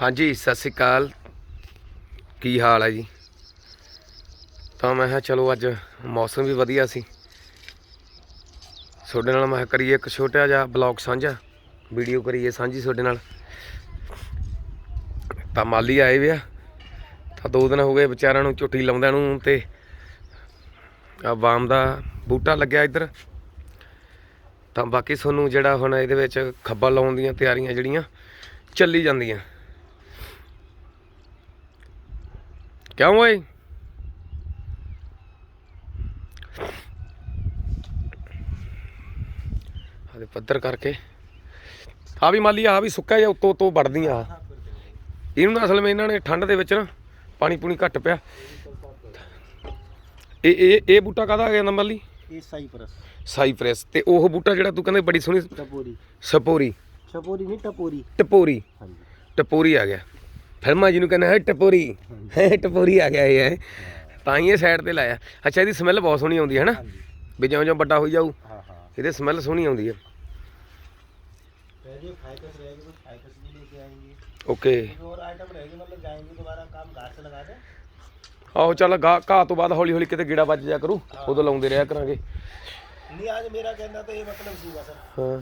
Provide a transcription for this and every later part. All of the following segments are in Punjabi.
ਹਾਂਜੀ, ਸਤਿ ਸ੍ਰੀ ਅਕਾਲ। ਕੀ ਹਾਲ ਹੈ ਜੀ? ਤਾਂ ਮੈਂ ਕਿਹਾ ਚਲੋ ਅੱਜ ਮੌਸਮ ਵੀ ਵਧੀਆ ਸੀ। ਤੁਹਾਡੇ ਨਾਲ ਮੈਂ ਕਿਹਾ ਕਰੀਏ ਇੱਕ ਛੋਟਾ ਜਿਹਾ ਬਲੌਗ ਸਾਂਝਾ। ਵੀਡੀਓ ਕਰੀਏ ਸਾਂਝੀ ਤੁਹਾਡੇ ਨਾਲ। ਤਾਂ ਮਾਲੀ ਆਏ ਵੇ ਤਾਂ ਦੋ ਦਿਨ ਹੋ ਗਏ ਵਿਚਾਰਿਆਂ ਨੂੰ ਝੁੱਟੀ ਲਾਉਂਦਿਆਂ ਨੂੰ ਤੇ ਆ ਬਾਮ ਦਾ ਬੂਟਾ ਲੱਗਿਆ ਇੱਧਰ। ਤਾਂ ਬਾਕੀ ਤੁਹਾਨੂੰ ਜਿਹੜਾ ਹੁਣ ਇਹਦੇ ਵਿੱਚ ਖੱਬਾ ਲਾਉਣ ਦੀਆਂ ਤਿਆਰੀਆਂ ਜਿਹੜੀਆਂ ਚੱਲੀ ਜਾਂਦੀਆਂ। ਕਿਉਂ ਓਏ ਆਦੇ ਪੱਧਰ ਕਰਕੇ। ਆ ਵੀ ਮਾਲੀ ਆ ਵੀ ਸੁੱਕਾ ਜਿਹਾ ਉੱਤੋਂ ਉੱਤੋਂ ਵੜਦੀਆਂ ਇਹਨੂੰ ਨਾ ਅਸਲ ਵਿੱਚ ਇਹਨਾਂ ਨੇ ਠੰਡ ਦੇ ਵਿੱਚ ਨਾ ਪਾਣੀ ਪੂਣੀ ਘੱਟ ਪਿਆ। ਇਹ ਇਹ ਇਹ ਬੂਟਾ ਕਾਹਦਾ ਆ ਗਿਆ ਨਾ ਮਾਲੀ ਇਹ ਸਾਈਪਰਸ। ਸਾਈਪ੍ਰੈਸ। ਤੇ ਉਹ ਬੂਟਾ ਜਿਹੜਾ ਤੂੰ ਕਹਿੰਦੇ ਬੜੀ ਸੋਹਣੀ ਟਪੋਰੀ। ਸਪੋਰੀ। ਛਪੋਰੀ ਨਹੀਂ ਟਪੋਰੀ। ਟਪੋਰੀ। ਹਾਂਜੀ। ਟਪੋਰੀ ਆ ਗਿਆ। ਫਿਲਮਾਂ ਜਿਹਨੂੰ ਕਹਿੰਦੇ ਹੈ ਟਪੋਰੀ ਹੈ ਟਪੋਰੀ ਆ ਗਿਆ ਇਹ ਹੈ ਤਾਂ ਹੀ ਇਹ ਸਾਈਡ ਤੇ ਲਾਇਆ ਅੱਛਾ ਇਹਦੀ ਸਮੈਲ ਬਹੁਤ ਸੋਹਣੀ ਆਉਂਦੀ ਹੈ ਨਾ ਹਾਂਜੀ ਵੀ ਜਿਉਂ ਜਿਉਂ ਵੱਡਾ ਹੋਈ ਜਾਊ हाँ हाँ ਇਹਦੇ ਸਮੈਲ ਸੋਹਣੀ ਆਉਂਦੀ ਹੈ पहले फाइकस रहेगी कुछ फाइकस भी लेके आएंगे ਓਕੇ कुछ और आइटम रहेगी मतलब जाएंगे दोबारा काम घाट से लगा दें ਆਹੋ ਚੱਲ ਗਾ ਘਾਹ ਤੋਂ ਬਾਅਦ ਹੌਲੀ ਹੌਲੀ ਕਿਤੇ ਗੇੜਾ ਵੱਜ ਜਾ ਕਰੂ ਉਦੋਂ ਲਾਉਂਦੇ ਰਿਹਾ ਕਰਾਂਗੇ नहीं आज मेरा कहना तो ये मतलब सीधा सर ਹਾਂ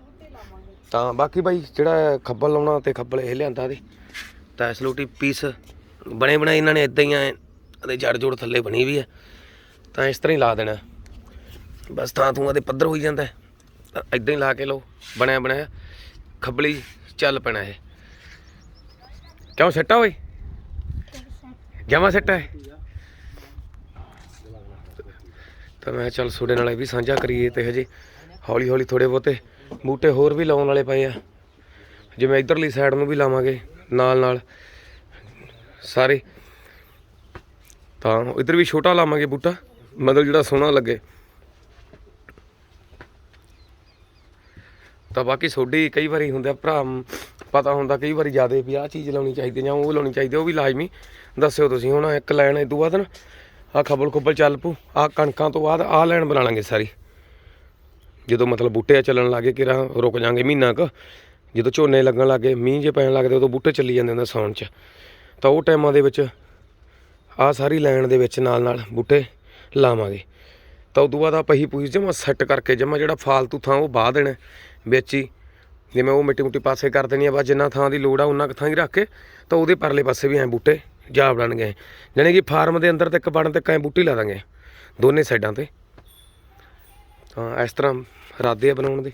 ਤਾਂ ਬਾਕੀ ਬਾਈ ਜਿਹੜਾ ਖੱਬਲ ਲਾਉਣਾ ਤੇ ਖੱਬਲ ਇਹ ਲਿਆਂਦਾ ਤੇ ਤਾਂ ਇਸ ਪੀਸ ਬਣੇ ਬਣਾਏ ਇਹਨਾਂ ਨੇ ਇਦਾਂ ਹੀ ਆ, ਇਹਦੇ ਜੜ ਜੋੜ ਥੱਲੇ ਬਣੀ ਵੀ ਆ। ਤਾਂ ਇਸ ਤਰ੍ਹਾਂ ਹੀ ਲਾ ਦੇਣਾ। ਬਸ ਤਾਂ ਤੂੰ ਇਹਦੇ ਪੱਧਰ ਹੋਈ ਜਾਂਦਾ। ਤਾਂ ਇਦਾਂ ਹੀ ਲਾ ਕੇ ਲਓ, ਬਣਿਆ ਬਣਾਇਆ। ਖੱਬਲੀ ਚੱਲ ਪੈਣਾ ਇਹ। ਕਿਉਂ ਸੱਟਾ ਓਏ? ਜਮਾ ਸੱਟਾ ਹੈ ਤਾਂ ਮੈਂ ਕਿਹਾ ਚੱਲ ਤੁਹਾਡੇ ਨਾਲ ਇਹ ਵੀ ਸਾਂਝਾ ਕਰੀਏ ਤੇ ਹਜੇ ਹੌਲੀ ਹੌਲੀ ਥੋੜੇ ਬਹੁਤੇ ਬੂਟੇ ਹੋਰ ਵੀ ਲਾਉਣ ਵਾਲੇ ਪਏ ਆ। ਜਿਵੇਂ ਇਧਰਲੀ ਸਾਈਡ ਨੂੰ ਵੀ ਲਾਵਾਂਗੇ, ਨਾਲ ਨਾਲ। ਸਾਰੇ। ਤਾਂ ਇਧਰ ਵੀ ਛੋਟਾ ਲਾਵਾਂਗੇ ਬੂਟਾ। ਮਤਲਬ ਜਿਹੜਾ ਸੋਹਣਾ ਲੱਗੇ। ਤਾਂ ਬਾਕੀ ਸੋਡੀ ਕਈ ਵਾਰੀ ਹੁੰਦਾ ਭਰਾ ਪਤਾ ਹੁੰਦਾ ਕਈ ਵਾਰੀ ਜਿਆਦੇ ਵੀ ਆਹ ਚੀਜ਼ ਲਾਉਣੀ ਚਾਹੀਦੀ ਜਾਂ ਉਹ ਲਾਉਣੀ ਚਾਹੀਦੀ, ਉਹ ਵੀ ਲਾਜ਼ਮੀ। ਦੱਸਿਓ ਤੁਸੀਂ ਹੁਣ, ਇੱਕ ਲੈਣ, ਇਹ ਤੋਂ ਬਾਅਦ ਨਾ ਆ ਖੱਬਲ ਖੁੱਬਲ ਚੱਲ ਪੂ ਆ ਕਣਕਾਂ ਤੋਂ ਬਾਅਦ ਆ ਲੈਣ ਬਣਾ ਲਾਂਗੇ ਸਾਰੀ। ਜਦੋਂ ਮਤਲਬ ਬੂਟੇ ਆ ਚੱਲਣ ਲੱਗੇ ਕਿ ਰੁਕ ਜਾਾਂਗੇ ਮਹੀਨਾ ਕੁ, ਜਦੋਂ ਝੋਨੇ ਲੱਗਣ ਲੱਗੇ ਮੀਂਹ ਜੇ ਪੈਣ ਲੱਗਦੇ ਉਦੋਂ ਬੂਟੇ ਚੱਲੀ ਜਾਂਦੇ ਹੁੰਦੇ ਸਾਉਣ 'ਚ। ਤਾਂ ਉਹ ਟਾਈਮਾਂ ਦੇ ਵਿੱਚ ਆ ਸਾਰੀ ਲਾਈਨ ਦੇ ਵਿੱਚ ਨਾਲ ਨਾਲ ਬੂਟੇ ਲਾਵਾਂਗੇ। ਤਾਂ ਉਦੋਂ ਬਾਅਦ ਆ ਹੀ ਪੂਈ ਜਮਾ ਸੈੱਟ ਕਰਕੇ ਜਮਾ ਜਿਹੜਾ ਫਾਲਤੂ ਥਾਂ ਉਹ ਬਾਹ ਦੇਣਾ, ਵਿੱਚ। ਹੀ ਜਿਵੇਂ ਉਹ ਮਿੱਟੀ ਮੁੱਟੀ ਪਾਸੇ ਕਰ ਦੇਣੀ ਆ, ਬਸ ਜਿੰਨਾ ਥਾਂ ਦੀ ਲੋੜ ਆ ਉਹਨਾਂ ਕੁ ਥਾਂ ਹੀ ਰੱਖ ਕੇ ਤਾਂ ਉਹਦੇ ਪਰਲੇ ਪਾਸੇ ਵੀ ਐ ਬੂਟੇ ਜਾ ਬਣਨਗੇ ਜਾਣੀ ਕਿ ਫਾਰਮ ਦੇ ਅੰਦਰ ਤੇ ਇੱਕ ਬਣ ਤੱਕ ਕਾਂ ਬੂਟੇ ਲਾ ਦਾਂਗੇ, ਦੋਨੇ ਸਾਈਡਾਂ ਤੇ। ਤਾਂ ਇਸ ਤਰ੍ਹਾਂ ਇਰਾਦੇ ਆ ਬਣਾਉਣ ਦੇ।